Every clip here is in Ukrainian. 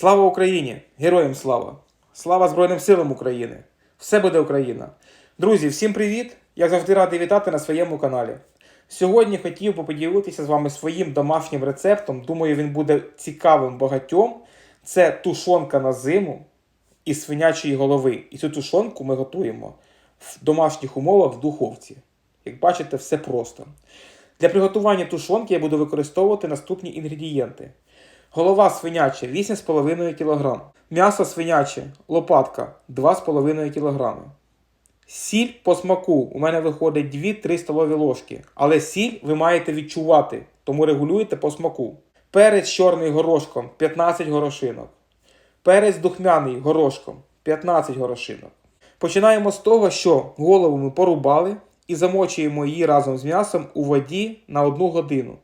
Слава Україні! Героям слава! Слава Збройним силам України! Все буде Україна! Друзі, всім привіт! Я завжди радий вітати на своєму каналі. Сьогодні хотів би поділитися з вами своїм домашнім рецептом. Думаю, він буде цікавим багатьом. Це тушонка на зиму із свинячої голови. І цю тушонку ми готуємо в домашніх умовах в духовці. Як бачите, все просто. Для приготування тушонки я буду використовувати наступні інгредієнти: голова свиняча 8,5 кг, м'ясо свиняче лопатка 2,5 кг. Сіль по смаку у мене виходить 2-3 столові ложки, але сіль ви маєте відчувати, тому регулюйте по смаку. Перець чорний горошком 15 горошинок. Перець духмяний горошком 15 горошинок. Починаємо з того, що голову ми порубали і замочуємо її разом з м'ясом у воді на 1 годину.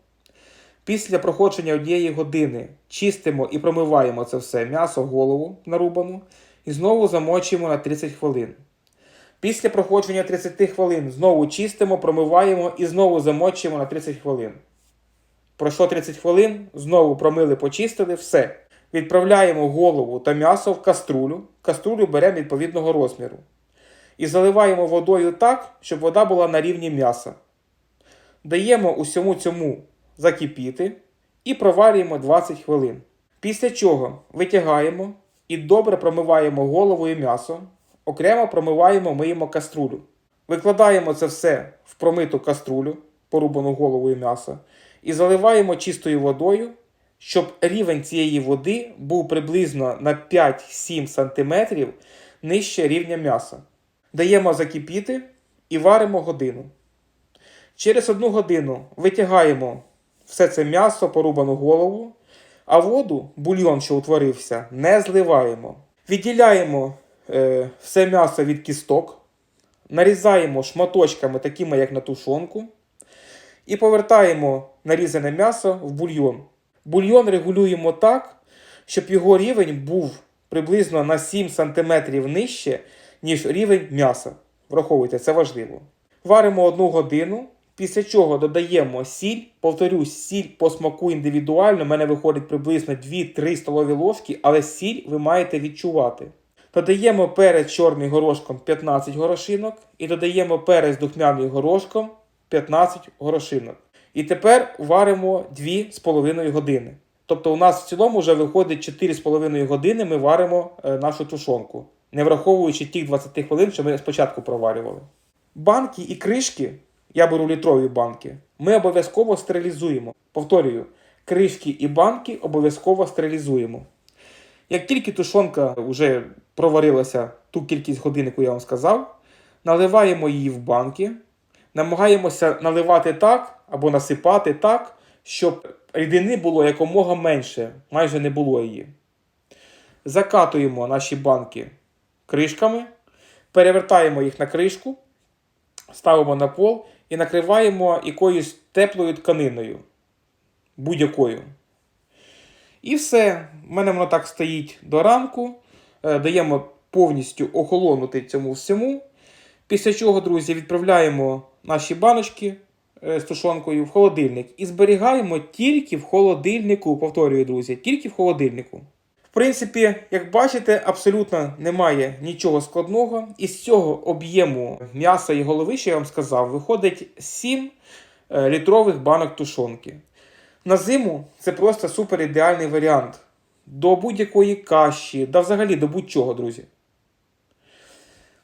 Після проходження однієї години чистимо і промиваємо це все м'ясо, голову нарубану і знову замочуємо на 30 хвилин. Після проходження 30 хвилин знову чистимо, промиваємо і знову замочуємо на 30 хвилин. Пройшло 30 хвилин, знову промили, почистили, все. Відправляємо голову та м'ясо в каструлю. Каструлю беремо відповідного розміру. І заливаємо водою так, щоб вода була на рівні м'яса. Даємо усьому цьому закипіти і проварюємо 20 хвилин. Після чого витягаємо і добре промиваємо голову і м'ясо. Окремо промиваємо, миємо каструлю. Викладаємо це все в промиту каструлю, порубану голову і м'ясо, і заливаємо чистою водою, щоб рівень цієї води був приблизно на 5-7 см нижче рівня м'яса. Даємо закипіти і варимо годину. Через одну годину витягаємо все це м'ясо, порубану голову, а воду, бульйон, що утворився, не зливаємо. Відділяємо е, все м'ясо від кісток, нарізаємо шматочками, такими як на тушонку, і повертаємо нарізане м'ясо в бульйон. Бульйон регулюємо так, щоб його рівень був приблизно на 7 см нижче, ніж рівень м'яса. Враховуйте, це важливо. Варимо одну годину, після чого додаємо сіль. Повторюсь, сіль по смаку індивідуально. У мене виходить приблизно 2-3 столові ложки, але сіль ви маєте відчувати. Додаємо перець чорний горошком 15 горошинок і додаємо перець духмяний горошком 15 горошинок. І тепер варимо 2,5 години. Тобто у нас в цілому вже виходить 4,5 години ми варимо е, нашу тушонку, не враховуючи тих 20 хвилин, що ми спочатку проварювали. Банки і кришки, я беру літрові банки, ми обов'язково стерилізуємо. Повторюю, кришки і банки обов'язково стерилізуємо. Як тільки тушонка вже проварилася ту кількість годин, яку я вам сказав, наливаємо її в банки, намагаємося наливати так або насипати так, щоб рідини було якомога менше, майже не було її. Закатуємо наші банки кришками, перевертаємо їх на кришку, ставимо на пол і накриваємо якоюсь теплою тканиною. Будь-якою. І все. У мене воно так стоїть до ранку. Е, Даємо повністю охолонути цьому всьому. Після чого, друзі, відправляємо наші баночки е, з тушонкою в холодильник і зберігаємо тільки в холодильнику. Повторюю, друзі, тільки в холодильнику. Принципі, як бачите, абсолютно немає нічого складного. Із цього об'єму м'яса і голови, що я вам сказав, виходить 7 е, літрових банок тушонки. На зиму це просто супер ідеальний варіант. До будь-якої каші, да взагалі до будь-чого, друзі.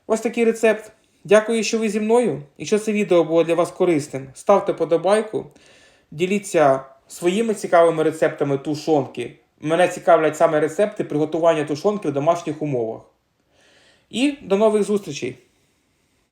Ось такий рецепт. Дякую, що ви зі мною. Якщо це відео було для вас корисним, ставте подобайку, діліться своїми цікавими рецептами тушонки. Мене цікавлять саме рецепти приготування тушонки в домашніх умовах. І до нових зустрічей!